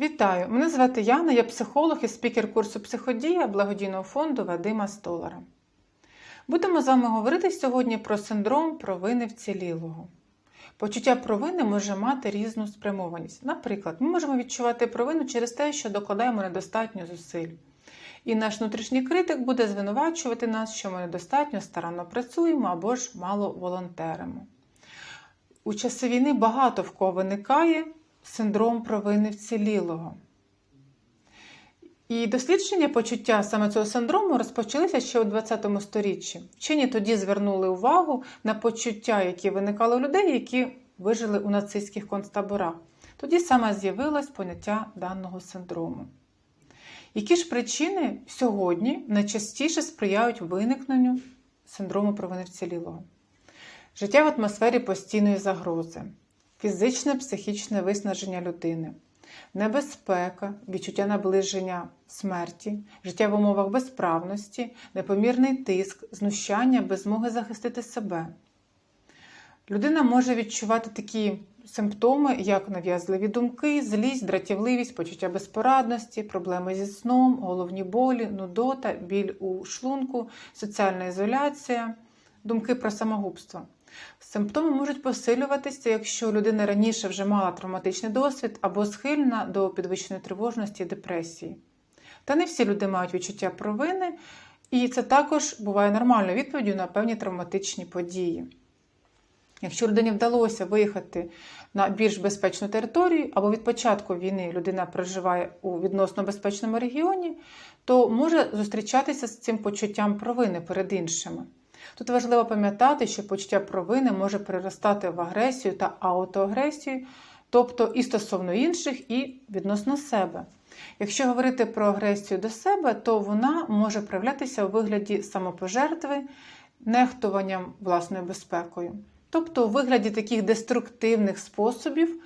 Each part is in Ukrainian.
Вітаю! Мене звати Яна, я психолог і спікер курсу Психодія благодійного фонду Вадима Столара. Будемо з вами говорити сьогодні про синдром провини вцілілого. Почуття провини може мати різну спрямованість. Наприклад, ми можемо відчувати провину через те, що докладаємо недостатньо зусиль. І наш внутрішній критик буде звинувачувати нас, що ми недостатньо старанно працюємо або ж мало волонтеримо. У часи війни багато в кого виникає синдром провини вцілілого. І дослідження почуття саме цього синдрому розпочалися ще у 20 сторіччі. Вчені тоді звернули увагу на почуття, які виникали у людей, які вижили у нацистських концтаборах. Тоді саме з'явилось поняття даного синдрому. Які ж причини сьогодні найчастіше сприяють виникненню синдрому провини вцілілого? Життя в атмосфері постійної загрози, фізичне психічне виснаження людини, небезпека, відчуття наближення смерті, життя в умовах безправності, непомірний тиск, знущання без змоги захистити себе. Людина може відчувати такі симптоми, як нав'язливі думки, злість, дратівливість, почуття безпорадності, проблеми зі сном, головні болі, нудота, біль у шлунку, соціальна ізоляція, думки про самогубство. Симптоми можуть посилюватися, якщо людина раніше вже мала травматичний досвід або схильна до підвищеної тривожності і депресії. Та не всі люди мають відчуття провини, і це також буває нормальною відповіддю на певні травматичні події. Якщо людині вдалося виїхати на більш безпечну територію, або від початку війни людина проживає у відносно безпечному регіоні, то може зустрічатися з цим почуттям провини перед іншими. Тут важливо пам'ятати, що почуття провини може переростати в агресію та аутоагресію, тобто і стосовно інших, і відносно себе. Якщо говорити про агресію до себе, то вона може проявлятися у вигляді самопожертви, нехтуванням власною безпекою, тобто у вигляді таких деструктивних способів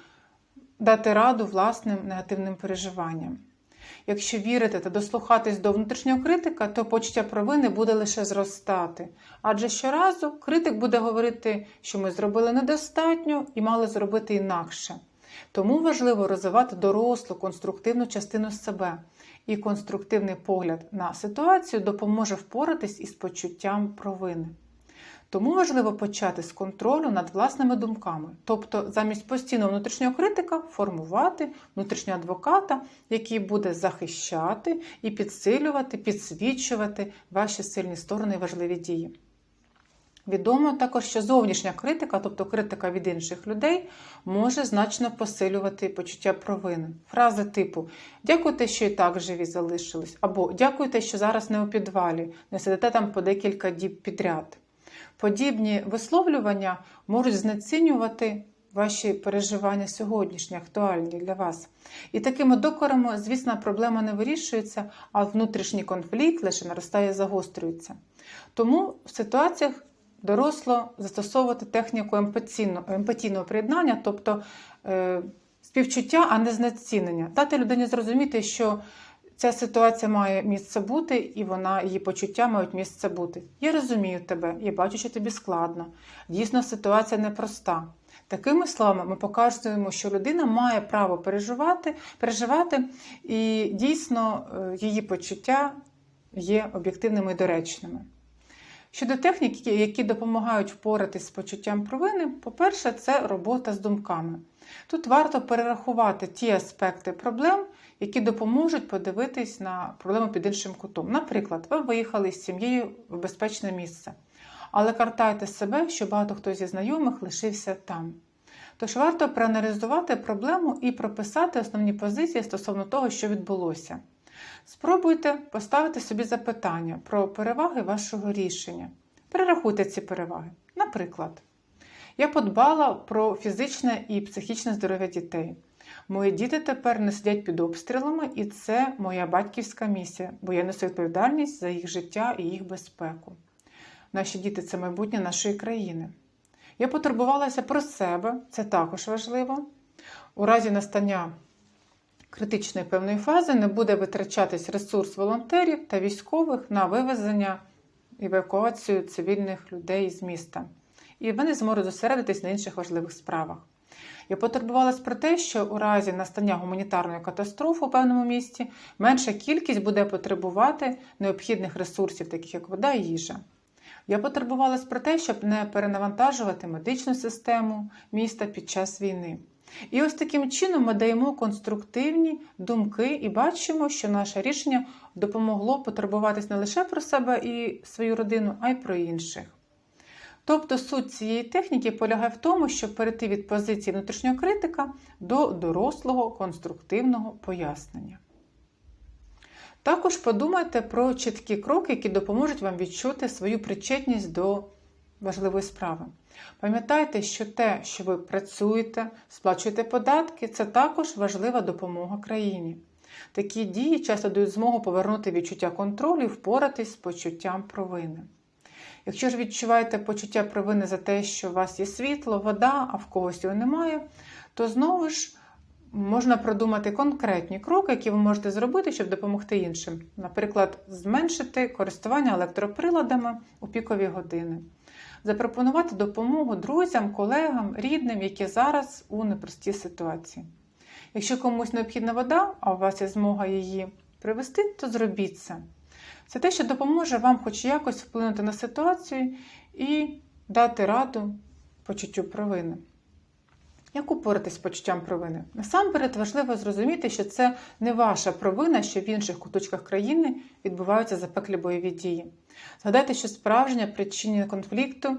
дати раду власним негативним переживанням. Якщо вірити та дослухатись до внутрішнього критика, то почуття провини буде лише зростати. Адже щоразу критик буде говорити, що ми зробили недостатньо і мали зробити інакше. Тому важливо розвивати дорослу, конструктивну частину себе, і конструктивний погляд на ситуацію допоможе впоратись із почуттям провини. Тому важливо почати з контролю над власними думками, тобто замість постійного внутрішнього критика формувати внутрішнього адвоката, який буде захищати і підсилювати, підсвічувати ваші сильні сторони і важливі дії. Відомо також, що зовнішня критика, тобто критика від інших людей, може значно посилювати почуття провини. Фрази типу Дякуйте, що і так живі залишились, або Дякуйте, що зараз не у підвалі, не сидите там по декілька діб підряд. Подібні висловлювання можуть знецінювати ваші переживання сьогоднішні, актуальні для вас. І такими докорами, звісно, проблема не вирішується, а внутрішній конфлікт лише наростає і загострюється. Тому в ситуаціях доросло застосовувати техніку емпатійного, емпатійного приєднання, тобто е, співчуття, а не знецінення. Дати людині зрозуміти, що Ця ситуація має місце бути, і вона, її почуття мають місце бути. Я розумію тебе, я бачу, що тобі складно. Дійсно, ситуація непроста. Такими словами, ми показуємо, що людина має право переживати, переживати, і дійсно е, її почуття є об'єктивними і доречними. Щодо технік, які допомагають впоратись з почуттям провини, по-перше, це робота з думками. Тут варто перерахувати ті аспекти проблем, які допоможуть подивитись на проблему під іншим кутом. Наприклад, ви виїхали з сім'єю в безпечне місце, але картайте себе, що багато хто зі знайомих лишився там. Тож варто проаналізувати проблему і прописати основні позиції стосовно того, що відбулося. Спробуйте поставити собі запитання про переваги вашого рішення. Перерахуйте ці переваги. Наприклад, я подбала про фізичне і психічне здоров'я дітей. Мої діти тепер не сидять під обстрілами, і це моя батьківська місія, бо я несу відповідальність за їх життя і їх безпеку. Наші діти це майбутнє нашої країни. Я потурбувалася про себе, це також важливо. У разі настання критичної певної фази не буде витрачатись ресурс волонтерів та військових на вивезення евакуацію цивільних людей з міста. І вони зможуть зосередитись на інших важливих справах. Я потурбувалась про те, що у разі настання гуманітарної катастрофи у певному місці менша кількість буде потребувати необхідних ресурсів, таких як вода і їжа. Я потурбувалась про те, щоб не перенавантажувати медичну систему міста під час війни. І ось таким чином ми даємо конструктивні думки і бачимо, що наше рішення допомогло потурбуватись не лише про себе і свою родину, а й про інших. Тобто суть цієї техніки полягає в тому, щоб перейти від позиції внутрішнього критика до дорослого конструктивного пояснення. Також подумайте про чіткі кроки, які допоможуть вам відчути свою причетність до важливої справи. Пам'ятайте, що те, що ви працюєте, сплачуєте податки, це також важлива допомога країні. Такі дії часто дають змогу повернути відчуття контролю і впоратись з почуттям провини. Якщо ж відчуваєте почуття провини за те, що у вас є світло, вода, а в когось його немає, то знову ж можна продумати конкретні кроки, які ви можете зробити, щоб допомогти іншим. Наприклад, зменшити користування електроприладами у пікові години, запропонувати допомогу друзям, колегам, рідним, які зараз у непростій ситуації. Якщо комусь необхідна вода, а у вас є змога її привезти, то зробіть це. Це те, що допоможе вам хоч якось вплинути на ситуацію і дати раду почуттю провини. Як упоратись з почуттям провини? Насамперед важливо зрозуміти, що це не ваша провина, що в інших куточках країни відбуваються запеклі бойові дії. Згадайте, що справжня причина конфлікту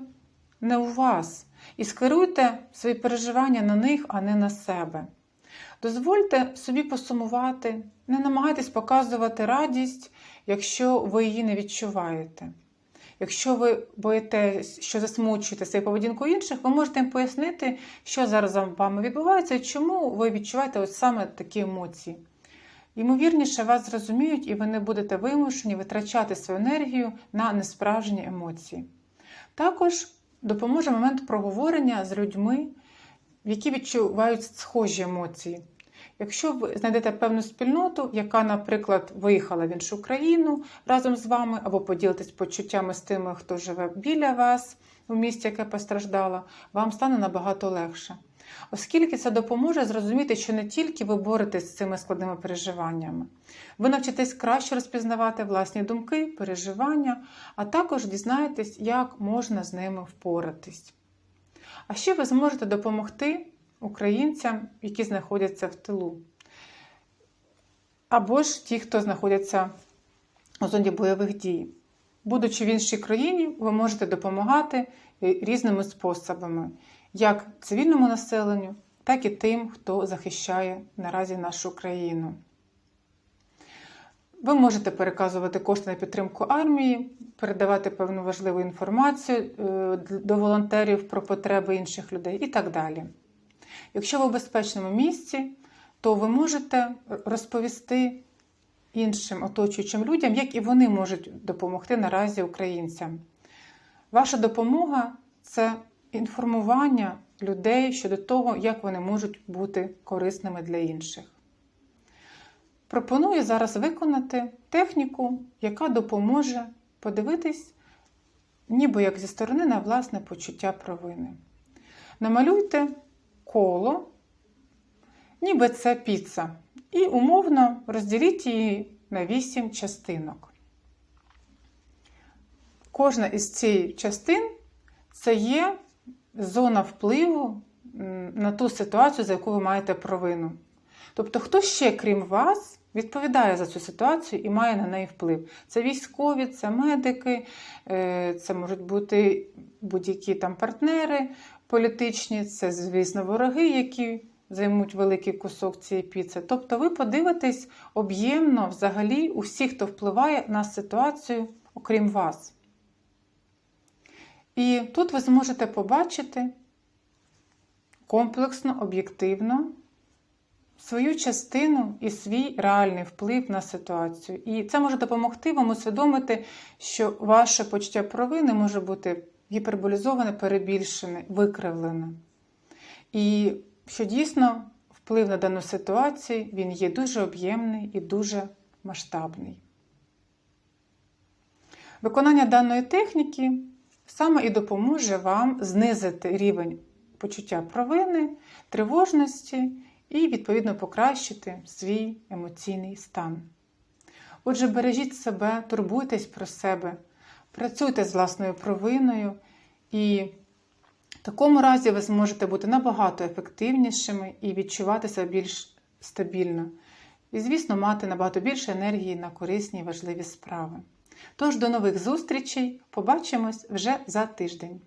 не у вас. І скеруйте свої переживання на них, а не на себе. Дозвольте собі посумувати, не намагайтесь показувати радість, якщо ви її не відчуваєте. Якщо ви боїтесь, що засмучуєте свою поведінку інших, ви можете їм пояснити, що зараз з вами відбувається і чому ви відчуваєте ось саме такі емоції. Ймовірніше, вас зрозуміють, і ви не будете вимушені витрачати свою енергію на несправжні емоції. Також допоможе момент проговорення з людьми, які відчувають схожі емоції. Якщо ви знайдете певну спільноту, яка, наприклад, виїхала в іншу країну разом з вами, або поділитесь почуттями з тими, хто живе біля вас у місті, яке постраждало, вам стане набагато легше. Оскільки це допоможе зрозуміти, що не тільки ви боретесь з цими складними переживаннями, ви навчитесь краще розпізнавати власні думки, переживання, а також дізнаєтесь, як можна з ними впоратись. А ще ви зможете допомогти українцям, які знаходяться в тилу. Або ж ті, хто знаходяться у зоні бойових дій. Будучи в іншій країні, ви можете допомагати різними способами, як цивільному населенню, так і тим, хто захищає наразі нашу країну. Ви можете переказувати кошти на підтримку армії, передавати певну важливу інформацію до волонтерів про потреби інших людей і так далі. Якщо ви в безпечному місці, то ви можете розповісти іншим оточуючим людям, як і вони можуть допомогти наразі українцям. Ваша допомога це інформування людей щодо того, як вони можуть бути корисними для інших. Пропоную зараз виконати техніку, яка допоможе подивитись, ніби як зі сторони на власне почуття провини. Намалюйте коло, ніби це піца. І умовно розділіть її на 8 частинок. Кожна із цих частин це є зона впливу на ту ситуацію, за яку ви маєте провину. Тобто, хто ще, крім вас, відповідає за цю ситуацію і має на неї вплив. Це військові, це медики, е, це можуть бути будь-які там партнери політичні, це, звісно, вороги, які займуть великий кусок цієї піци. Тобто ви подивитесь об'ємно взагалі усіх, хто впливає на ситуацію, окрім вас. І тут ви зможете побачити комплексно, об'єктивно свою частину і свій реальний вплив на ситуацію. І це може допомогти вам усвідомити, що ваше почуття провини може бути гіперболізоване, перебільшене, викривлене. І що дійсно вплив на дану ситуацію він є дуже об'ємний і дуже масштабний. Виконання даної техніки саме і допоможе вам знизити рівень почуття провини, тривожності і, відповідно, покращити свій емоційний стан. Отже, бережіть себе, турбуйтесь про себе, працюйте з власною провиною, і в такому разі ви зможете бути набагато ефективнішими і відчувати себе більш стабільно. І, звісно, мати набагато більше енергії на корисні і важливі справи. Тож до нових зустрічей! Побачимось вже за тиждень!